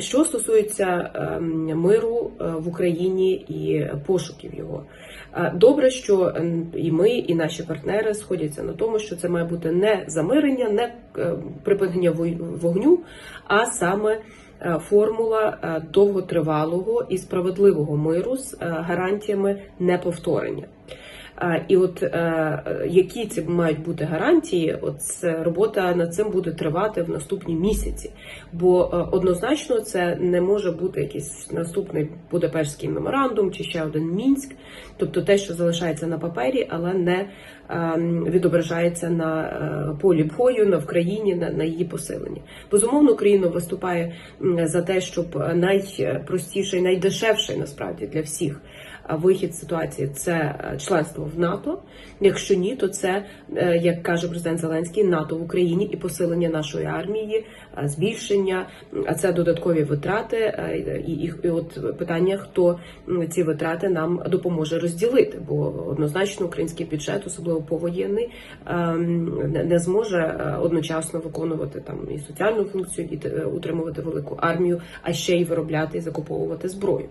Що стосується ем, миру е, в Україні і пошуків його, Е, добре, що ем, і ми, і наші партнери сходяться на тому, що це має бути не замирення, не е, припинення вогню, а саме формула довготривалого і справедливого миру з гарантіями неповторення. І от е, які ці мають бути гарантії, от робота над цим буде тривати в наступні місяці, бо е, однозначно це не може бути якийсь наступний Будапештський меморандум чи ще один мінськ, тобто те, що залишається на папері, але не е, відображається на полі бою, на в країні, на, на її посиленні. Безумовно, Україна виступає за те, щоб найпростіший, найдешевший насправді для всіх вихід ситуації це е, членство в НАТО. Якщо ні, то це е, як каже президент Зеленський, НАТО в Україні і посилення нашої армії, е, збільшення, а це додаткові витрати. е, І, і, і от питання, хто ці витрати нам допоможе розділити, бо однозначно український бюджет, особливо повоєнний, ем, не- зможе одночасно виконувати там і соціальну функцію, і утримувати велику армію, а ще й виробляти і закуповувати зброю.